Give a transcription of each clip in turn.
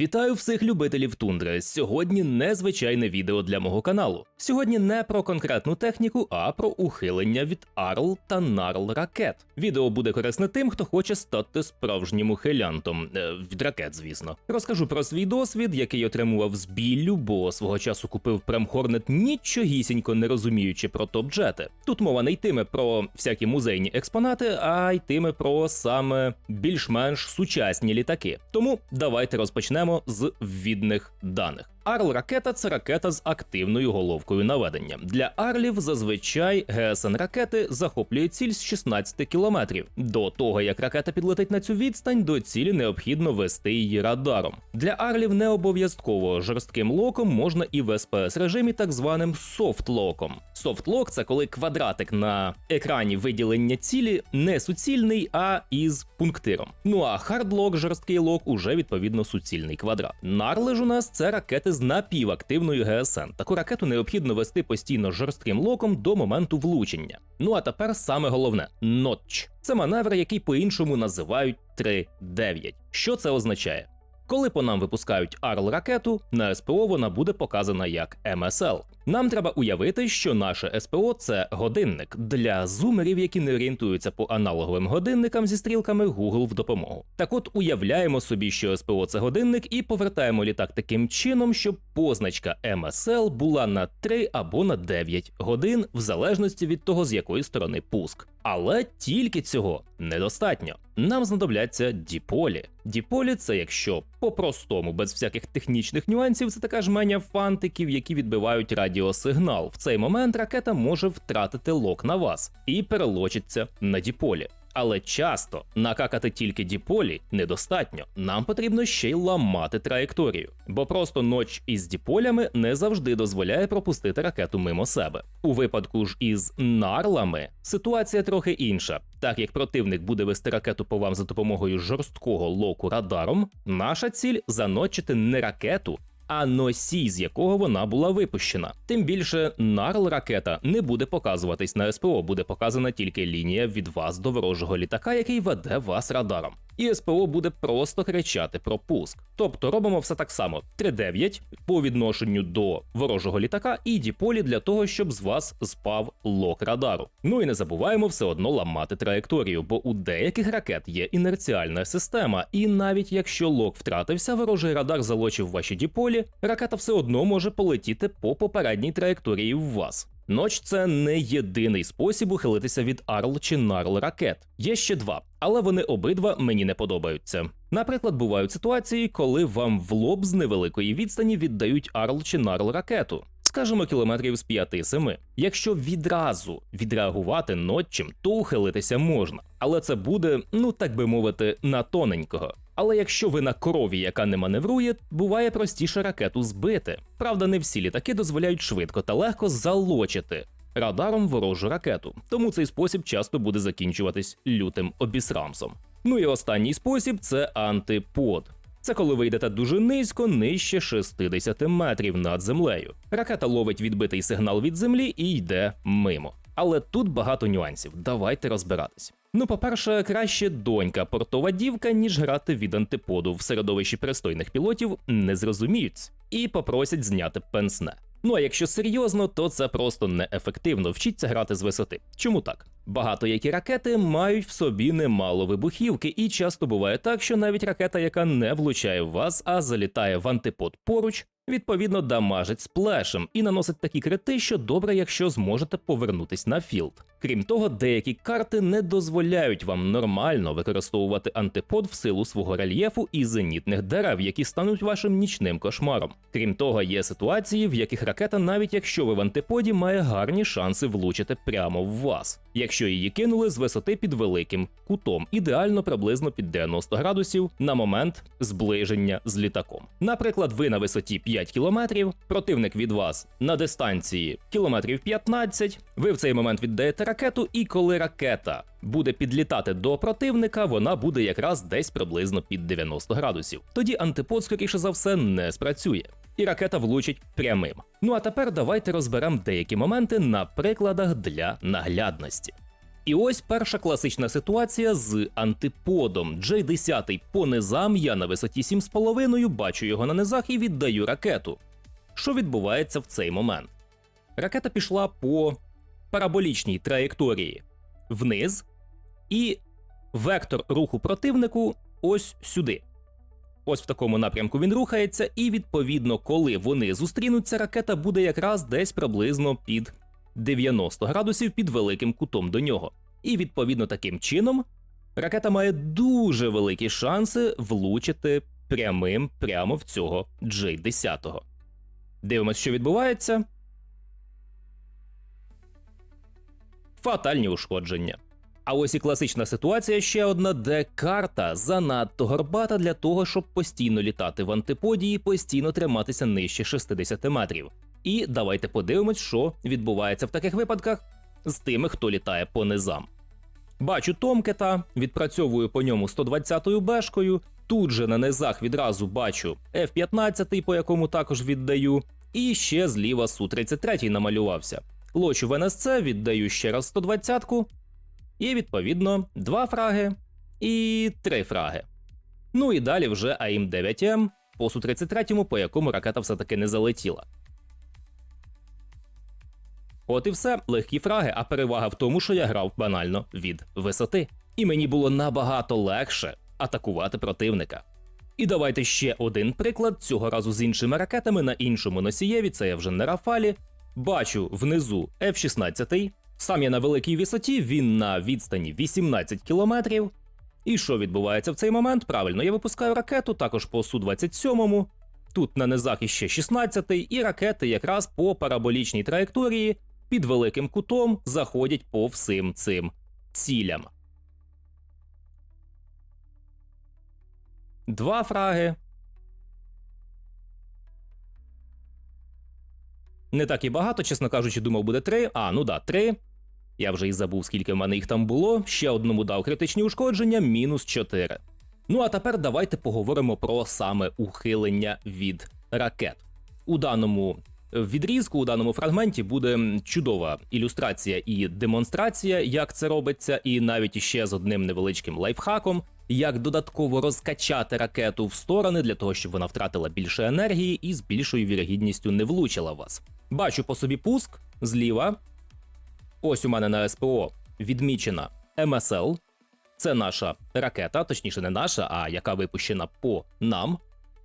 Вітаю всіх любителів тундри. Сьогодні незвичайне відео для мого каналу. Сьогодні не про конкретну техніку, а про ухилення від Арл та Нарл ракет. Відео буде корисне тим, хто хоче стати справжнім ухилянтом е, від ракет, звісно. Розкажу про свій досвід, який отримував з біллю, бо свого часу купив Премхорнет нічогісінько не розуміючи про топ-джети. Тут мова не йтиме про всякі музейні експонати, а йтиме про саме більш-менш сучасні літаки. Тому давайте розпочнемо з ввідних даних. Арл ракета це ракета з активною головкою наведення. Для Арлів зазвичай ГСН ракети захоплює ціль з 16 кілометрів. До того як ракета підлетить на цю відстань, до цілі необхідно вести її радаром. Для Арлів не обов'язково жорстким локом можна і в СПС режимі, так званим софтлоком. Софтлок це коли квадратик на екрані виділення цілі не суцільний, а із пунктиром. Ну а хардлок, жорсткий лок, уже відповідно суцільний квадрат. Нарли ж у нас це ракети з напівактивною ГСН. Таку ракету необхідно вести постійно жорстким локом до моменту влучення. Ну а тепер саме головне нотч. Це маневр, який по-іншому називають 3-9. Що це означає? Коли по нам випускають Арл ракету, на СПО вона буде показана як МСЛ. Нам треба уявити, що наше СПО це годинник для зумерів, які не орієнтуються по аналоговим годинникам зі стрілками Google в допомогу. Так от уявляємо собі, що СПО це годинник, і повертаємо літак таким чином, щоб позначка МСЛ була на 3 або на 9 годин, в залежності від того, з якої сторони пуск. Але тільки цього недостатньо. Нам знадобляться діполі. Діполі це якщо по-простому, без всяких технічних нюансів, це така жменя фантиків, які відбивають радіосигнал. В цей момент ракета може втратити лок на вас і перелочиться на діполі. Але часто накакати тільки діполі недостатньо. Нам потрібно ще й ламати траєкторію, бо просто ноч із діполями не завжди дозволяє пропустити ракету мимо себе. У випадку ж із нарлами ситуація трохи інша. Так як противник буде вести ракету по вам за допомогою жорсткого локу радаром, наша ціль заночити не ракету, а носій, з якого вона була випущена. Тим більше нарл ракета не буде показуватись на СПО, буде показана тільки лінія від вас до ворожого літака, який веде вас радаром. І СПО буде просто кричати про пуск. Тобто робимо все так само: 3-9 по відношенню до ворожого літака і діполі для того, щоб з вас спав лок радару. Ну і не забуваємо все одно ламати траєкторію, бо у деяких ракет є інерціальна система, і навіть якщо лок втратився, ворожий радар залочив ваші діполі, ракета все одно може полетіти по попередній траєкторії в вас. Ноч це не єдиний спосіб ухилитися від Арл чи Нарл ракет. Є ще два, але вони обидва мені не подобаються. Наприклад, бувають ситуації, коли вам в лоб з невеликої відстані віддають Арл чи Нарл ракету. Скажімо, кілометрів з 5-7. Якщо відразу відреагувати ноччим, то ухилитися можна, але це буде, ну так би мовити, на тоненького. Але якщо ви на корові, яка не маневрує, буває простіше ракету збити. Правда, не всі літаки дозволяють швидко та легко залочити радаром ворожу ракету, тому цей спосіб часто буде закінчуватись лютим обісрамсом. Ну і останній спосіб це антипод. Це коли ви йдете дуже низько, нижче 60 метрів над землею. Ракета ловить відбитий сигнал від землі і йде мимо. Але тут багато нюансів. Давайте розбиратись. Ну, по-перше, краще донька портова дівка, ніж грати від антиподу в середовищі пристойних пілотів не зрозуміють і попросять зняти пенсне. Ну а якщо серйозно, то це просто неефективно. Вчіться грати з висоти. Чому так? Багато які ракети мають в собі немало вибухівки, і часто буває так, що навіть ракета, яка не влучає в вас, а залітає в антипод поруч, відповідно дамажить сплешем і наносить такі крити, що добре, якщо зможете повернутись на філд. Крім того, деякі карти не дозволяють вам нормально використовувати антипод в силу свого рельєфу і зенітних дерев, які стануть вашим нічним кошмаром. Крім того, є ситуації, в яких ракета, навіть якщо ви в антиподі, має гарні шанси влучити прямо в вас, якщо її кинули з висоти під великим кутом, ідеально приблизно під 90 градусів на момент зближення з літаком. Наприклад, ви на висоті 5 кілометрів, противник від вас на дистанції кілометрів 15, ви в цей момент віддаєте ракету, і коли ракета буде підлітати до противника, вона буде якраз десь приблизно під 90 градусів. Тоді антипод, скоріше за все, не спрацює. І ракета влучить прямим. Ну а тепер давайте розберемо деякі моменти на прикладах для наглядності. І ось перша класична ситуація з антиподом. J10 по низам, я на висоті 7,5, бачу його на низах і віддаю ракету. Що відбувається в цей момент? Ракета пішла по параболічній траєкторії вниз, і вектор руху противнику ось сюди. Ось в такому напрямку він рухається, і відповідно, коли вони зустрінуться, ракета буде якраз десь приблизно під 90 градусів під великим кутом до нього. І відповідно таким чином ракета має дуже великі шанси влучити прямим прямо в цього J10. Дивимось, що відбувається. Фатальні ушкодження. А ось і класична ситуація ще одна, де карта занадто горбата для того, щоб постійно літати в антиподі і постійно триматися нижче 60 метрів. І давайте подивимось, що відбувається в таких випадках з тими, хто літає по низам. Бачу Томкета, відпрацьовую по ньому 120-ю бешкою. Тут же на низах відразу бачу F-15, по якому також віддаю, і ще зліва Су-33 намалювався. Лочу в НСЦ, віддаю ще раз 120-ку, і відповідно два фраги і три фраги. Ну і далі вже АІМ 9М по Су-33, по якому ракета все-таки не залетіла. От і все, легкі фраги, а перевага в тому, що я грав банально від висоти. І мені було набагато легше атакувати противника. І давайте ще один приклад, цього разу з іншими ракетами на іншому носієві, це я вже не Рафалі. Бачу внизу F-16, сам я на великій висоті, він на відстані 18 кілометрів. І що відбувається в цей момент? Правильно, я випускаю ракету також по Су-27. Тут на низах іще 16-й, і ракети якраз по параболічній траєкторії під великим кутом заходять по всім цим цілям. Два фраги. Не так і багато, чесно кажучи, думав, буде три. А, ну да, три. Я вже і забув, скільки в мене їх там було. Ще одному дав критичні ушкодження, мінус 4. Ну а тепер давайте поговоримо про саме ухилення від ракет. У даному відрізку, у даному фрагменті буде чудова ілюстрація і демонстрація, як це робиться, і навіть іще з одним невеличким лайфхаком, як додатково розкачати ракету в сторони для того, щоб вона втратила більше енергії і з більшою вірогідністю не влучила вас. Бачу по собі пуск зліва. Ось у мене на СПО відмічена МСЛ. Це наша ракета, точніше, не наша, а яка випущена по нам.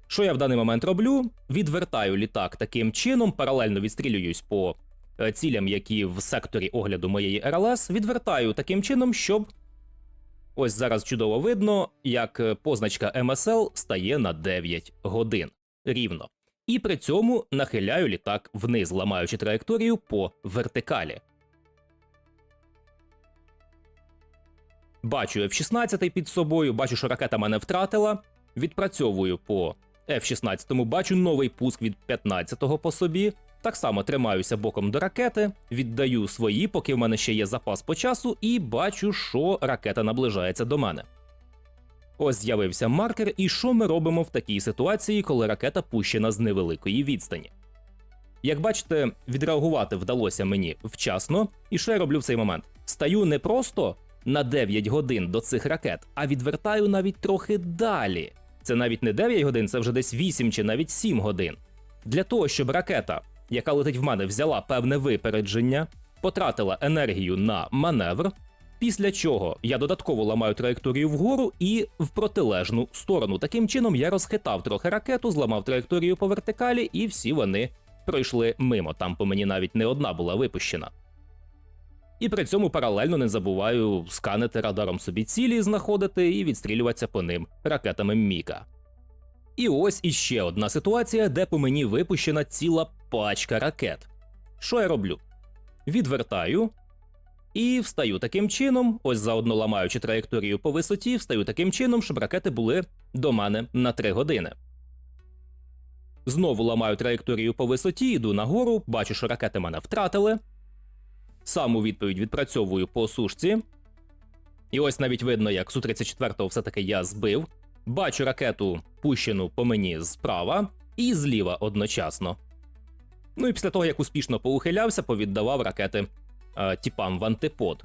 Що я в даний момент роблю? Відвертаю літак таким чином, паралельно відстрілююсь по е, цілям, які в секторі огляду моєї РЛС. Відвертаю таким чином, щоб ось зараз чудово видно, як е, позначка МСЛ стає на 9 годин рівно. І при цьому нахиляю літак вниз, ламаючи траєкторію по вертикалі. Бачу F-16 під собою, бачу, що ракета мене втратила. Відпрацьовую по F-16, бачу новий пуск від 15-го по собі. Так само тримаюся боком до ракети, віддаю свої, поки в мене ще є запас по часу, і бачу, що ракета наближається до мене. Ось з'явився маркер, і що ми робимо в такій ситуації, коли ракета пущена з невеликої відстані. Як бачите, відреагувати вдалося мені вчасно, і що я роблю в цей момент? Стаю не просто на 9 годин до цих ракет, а відвертаю навіть трохи далі. Це навіть не 9 годин, це вже десь 8 чи навіть 7 годин. Для того, щоб ракета, яка летить в мене, взяла певне випередження, потратила енергію на маневр, після чого я додатково ламаю траєкторію вгору і в протилежну сторону. Таким чином я розхитав трохи ракету, зламав траєкторію по вертикалі, і всі вони пройшли мимо. Там по мені навіть не одна була випущена. І при цьому паралельно не забуваю сканити радаром собі цілі, знаходити і відстрілюватися по ним ракетами Міка. І ось іще одна ситуація, де по мені випущена ціла пачка ракет. Що я роблю? Відвертаю і встаю таким чином, ось заодно ламаючи траєкторію по висоті, встаю таким чином, щоб ракети були до мене на 3 години. Знову ламаю траєкторію по висоті, йду нагору, бачу, що ракети мене втратили. Саму відповідь відпрацьовую по сушці. І ось навіть видно, як Су-34 все-таки я збив. Бачу ракету, пущену по мені справа і зліва одночасно. Ну і після того, як успішно поухилявся, повіддавав ракети е, тіпам в антипод.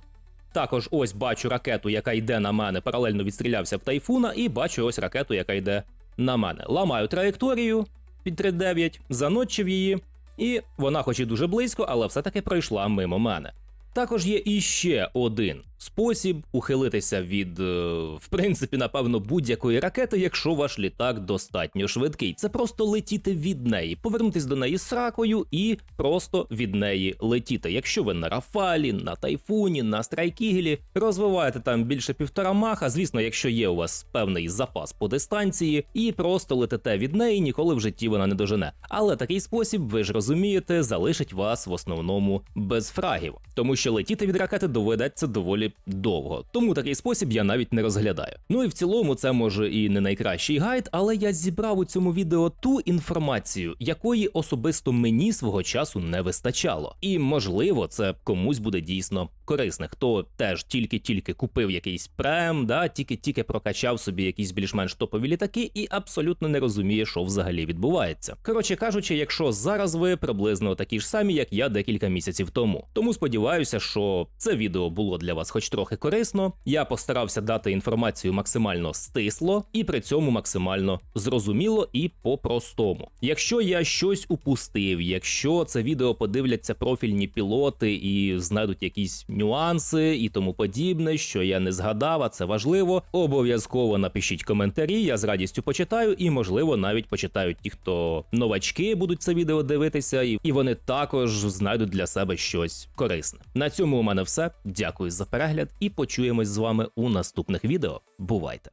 Також ось бачу ракету, яка йде на мене, паралельно відстрілявся в тайфуна, і бачу ось ракету, яка йде на мене. Ламаю траєкторію під 3.9, заночив її, і вона, хоч і дуже близько, але все-таки пройшла мимо мене. Також є іще один спосіб ухилитися від, е, в принципі, напевно, будь-якої ракети, якщо ваш літак достатньо швидкий. Це просто летіти від неї, повернутись до неї з ракою і просто від неї летіти. Якщо ви на Рафалі, на тайфуні, на страйкігелі, розвиваєте там більше півтора маха. Звісно, якщо є у вас певний запас по дистанції, і просто летите від неї, ніколи в житті вона не дожене. Але такий спосіб, ви ж розумієте, залишить вас в основному без фрагів, тому що летіти від ракети доведеться доволі довго. Тому такий спосіб я навіть не розглядаю. Ну і в цілому, це може і не найкращий гайд, але я зібрав у цьому відео ту інформацію, якої особисто мені свого часу не вистачало. І можливо, це комусь буде дійсно корисне. Хто теж тільки-тільки купив якийсь прем, да, тільки-тільки прокачав собі якісь більш-менш топові літаки і абсолютно не розуміє, що взагалі відбувається. Коротше кажучи, якщо зараз ви приблизно такі ж самі, як я декілька місяців тому. Тому сподіваюся, що це відео було для вас хоч трохи корисно. Я постарався дати інформацію максимально стисло і при цьому максимально зрозуміло і по-простому. Якщо я щось упустив, якщо це відео подивляться профільні пілоти і знайдуть якісь нюанси і тому подібне, що я не згадав, а це важливо. Обов'язково напишіть коментарі, я з радістю почитаю, і можливо навіть почитають ті, хто новачки будуть це відео дивитися, і, вони також знайдуть для себе щось корисне. На цьому у мене все. Дякую за перегляд і почуємось з вами у наступних відео. Бувайте!